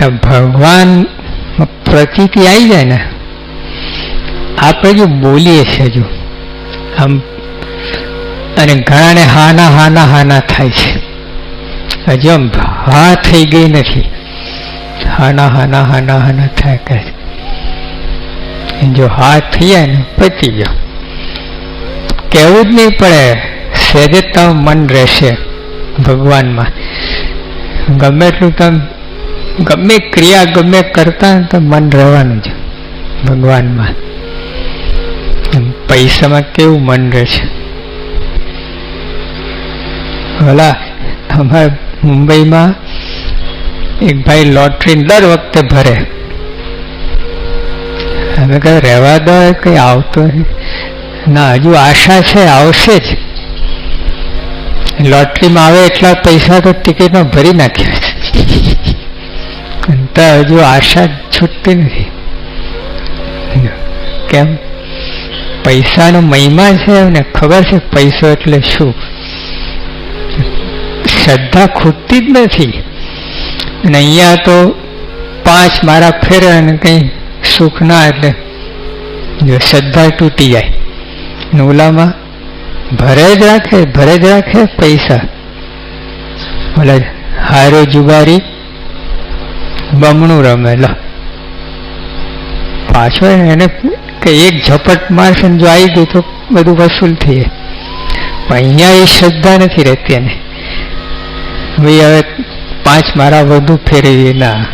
તો ભગવાન પ્રતીતિ આવી જાય ને, આપણે જો બોલીએ છે જો, આમ, અને ઘણાને હાના હાના હાના થાય છે. હજુ આમ હા થઈ ગઈ નથી. હાના હાના હાના હાના થાય કરે છે. જો હા થઈ જાય ને પતી ગયો. કહેવું જ નહીં પડે, સહેજે તમે મન રહેશે ભગવાનમાં. ગમે એટલું તમે ગમે ક્રિયા ગમે કરતા તો મન રહેવાનું છે ભગવાનમાં. પૈસામાં કેવું મન રહે છે? ઓલા અમારે મુંબઈમાં એક ભાઈ લોટરી દર વખતે ભરે. અમે કહે, રહેવા દો કંઈ આવતો ના, હજુ આશા છે, આવશે જ. લોટરીમાં આવે એટલા પૈસા તો ટિકિટમાં ભરી નાખ્યા. છે તો હજુ આશા છૂટતી નથી. કેમ? પૈસાનો મહિમા છે એમને ખબર છે પૈસો એટલે શું? શ્રદ્ધા ખૂટતી જ નથી. અને અહીંયા તો પાંચ મારા ફેરે અને કંઈ સુખ ના એટલે જો શ્રદ્ધા તૂટી જાય. ને ઓલામાં ભરે જ રાખે, ભરે જ રાખે પૈસા. ઓલા હારો જુગારી બમણું રમે. લો. પાછો એને કે એક ઝપટ મારશે જો આવી ગયું તો બધું વસૂલ થઈ જાય પણ અહીંયા એ શ્રદ્ધા નથી રહેતી એને. ભાઈ, હવે પાંચ મારા વધુ ફેરવીએ. ના.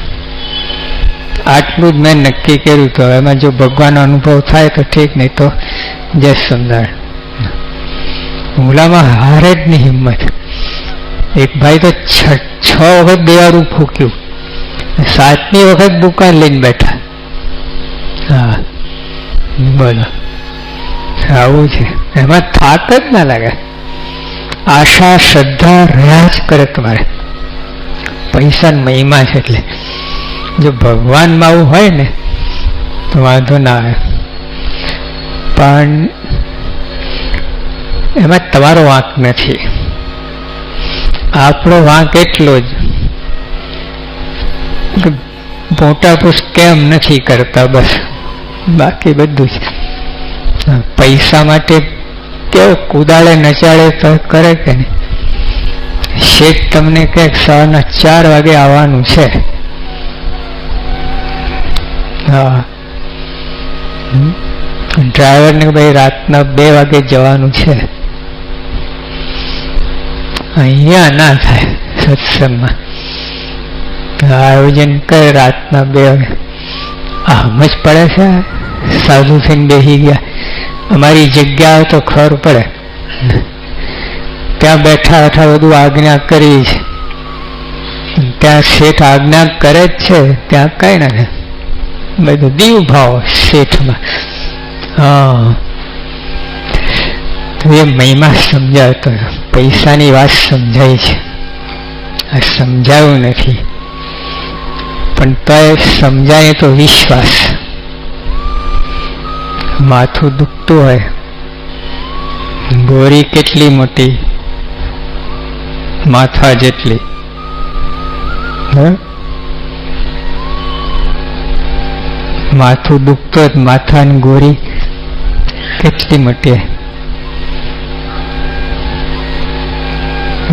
આટલું જ મેં નક્કી કર્યું તો એમાં જો ભગવાનનો અનુભવ થાય તો ઠીક, નહીં તો જય સુંદર. હુમલામાં હારે જ નહીં હિંમત. એક ભાઈ તો છ છ વખત દેવારું ફૂક્યું. સાતમી વખત દુકાન લઈને બેઠા. હા. બોલો. આવું છે. એમાં થાક જ ના લાગે. આશા, શ્રદ્ધા રહ્યા જ કરે તમારે. પૈસા મહિમા છે એટલે. જો ભગવાનમાં આવું હોય ને, તો વાંધો ના આવે. પણ એમાં તમારો વાંક નથી. આપણો વાંક એટલો જ. મોટા પુરુષ કેમ નથી કરતા બસ? બાકી બધું જ. પૈસા માટે કેવું કુદાળે નચાળે તો કરે કે નહીં? શેઠ તમને કે સવારના ચાર વાગે આવવાનું છે. હા. ડ્રાઈવરને ભાઈ રાતના બે વાગે જવાનું છે? અહીંયા ના થાય, સત્સંગમાં. આયોજન કરે, રાતના બે વાગે. આમ જ પડે છે? સાધુ થઈને બેસી ગયા. અમારી જગ્યા તો ખબર પડે. ત્યાં બેઠા બેઠા બધું આજ્ઞા કરી છે. ત્યાં શેઠ આજ્ઞા કરે જ છે, ત્યાં કઈ ના બધું દીવ ભાવ શેઠમાં. હા. એ મહિમા સમજાવતો પૈસાની વાત સમજાય છે. આ સમજાયું નથી. પણ તો સમજાય તો વિશ્વાસ. માથું દુખતું હોય. ગોરી કેટલી મોટી? માથા જેટલી. માથું દુખતું હોય માથાની ગોરી કેટલી મોટી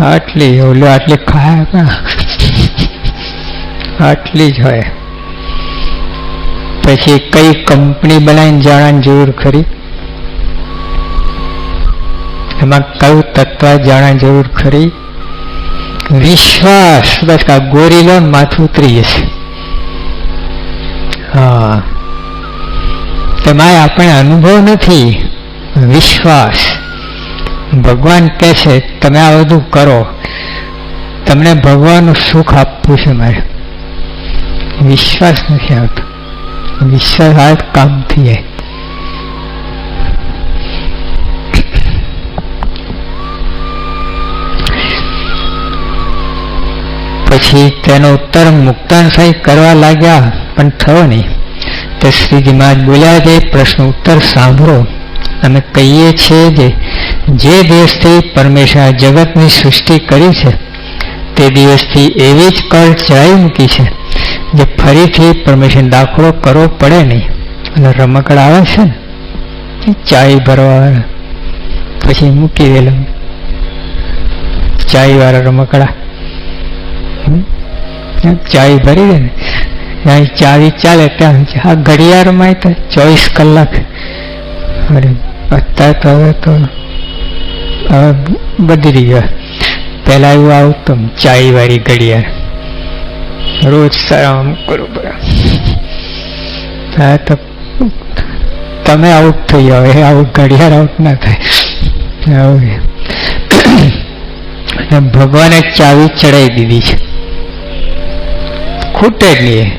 આટલી, ઓલો આટલી ખાય આટલી જ હોય. પછી કઈ કંપની બનાવીને જાણવાની જરૂર ખરી? એમાં કયું તત્વ જાણવાની જરૂર ખરી? વિશ્વાસ. બસ આ ગોરી લો માથું ઉતરી જશે. હા. તમારે આપણે અનુભવ નથી. વિશ્વાસ. ભગવાન કહે છે, તમે આ બધું કરો. તમને ભગવાનનું સુખ આપવું છે મારે. વિશ્વાસ નથી આવતો. વિશ્વાસ આવે કામ થઈ જાય. પછી તેનો ઉત્તર મુક્તાન સાહેબ કરવા લાગ્યા, પણ થયો નહીં. તે શ્રીજી મહારાજ બોલ્યા કે, પ્રશ્ન ઉત્તર સાંભળો. અમે કહીએ છીએ જે જે દિવસથી પરમેશ્વર જગતની સૃષ્ટિ કરી છે, તે દિવસથી એવી જ કળ ચડાવી મૂકી છે. જે ફરીથી પરમિશન દાખલો કરવો પડે નહીં. અને રમકડા આવે છે ને ચાય ભરવા પછી મૂકી દેલું. ચાય વાળા રમકડા? ચાય ભરી દે ને. ત્યાં ચાવી ચાલે, ત્યાં આ ઘડિયાળમાં તો ચોવીસ કલાક. અરે, અત્યારે તો હવે તો, હવે બદલી ગયો. પહેલાં એવું આવતું ચાય વાળી ઘડિયાળ. રોજ સરામ કરું બરાબર હા તો તમે આઉટ થઈ જાઓ એ આવું ઘડિયાળ આઉટ ના થાય આવું અને ભગવાને ચાવી ચડાવી દીધી છે ખૂટે જ નહીં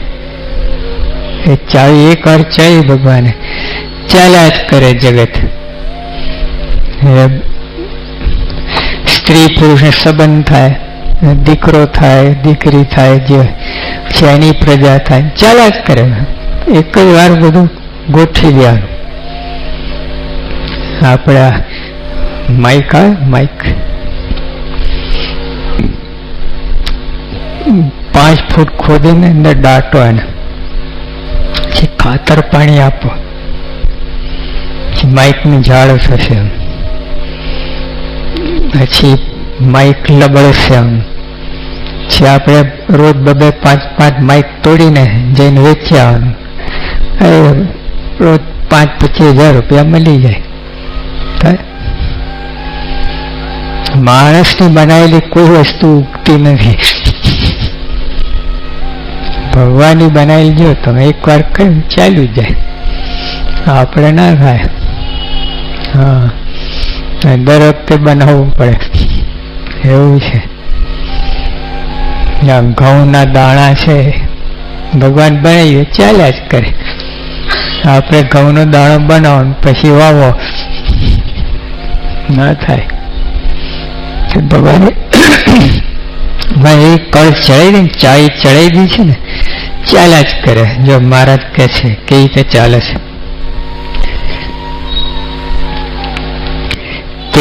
એ ચાવી એક વાર ચાવી ભગવાને ચાલ્યા જ કરે જગત એ સ્ત્રી પુરુષને સંબંધ થાય દીકરો થાય, દીકરી થાય, જે છે એની પ્રજા થાય ચાલ્યા જ કરે. એક જ વાર બધું ગોઠવી દેવાનું. આપણા માઇક આવે માઇક પાંચ ફૂટ ખોદીને અંદર દાટો એને પછી ખાતર પાણી આપો. પછી માઇકનું ઝાડ થશે. પછી માઇક લબડશે જે આપણે રોજ બબે પાંચ પાંચ માઇક તોડીને જઈને વેચી આવવાનું રોજ પાંચ પચીસ હજાર રૂપિયા મળી જાય. માણસની બનાવેલી કોઈ વસ્તુ ઉગતી નથી. ભગવાનની બનાવેલી જો તમે એકવાર કહ્યું ચાલ્યું જાય. આપણે ના થાય હા. દર વખતે બનાવવું પડે. એવું છે. ઘઉંના દાણા છે. ભગવાન બનાવીએ, ચાલ્યા જ કરે. આપણે ઘઉંનો દાણો બનાવો પછી વાવો. ના થાય. ભગવાન ભાઈ, એ કળ ચડાવી દે ચાઈ ચડાવી દી છે ને, ચાલ્યા જ કરે. જો મહારાજ કે છે કેવી રીતે ચાલે છે.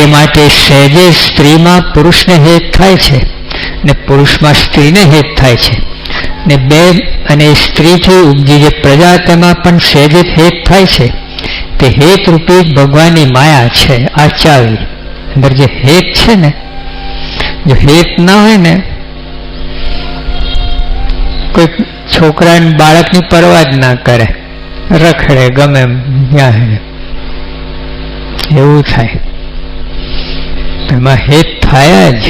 માટે સહેજે સ્ત્રીમાં પુરુષને હેત થાય છે ને પુરુષમાં સ્ત્રીને હેત થાય છે. ને બે અને સ્ત્રીથી ઉપજી જે પ્રજા, તેમાં પણ સહેજે હેત થાય છે. તે હેત રૂપી ભગવાનની માયા છે આ ચાવી અંદર જે હેત છે ને, જો હેત ના હોય ને, કોઈ છોકરા બાળકની પરવા જ ના કરે. રખડે, ગમે ત્યાં એવું થાય. એમાં હેત થાય જ.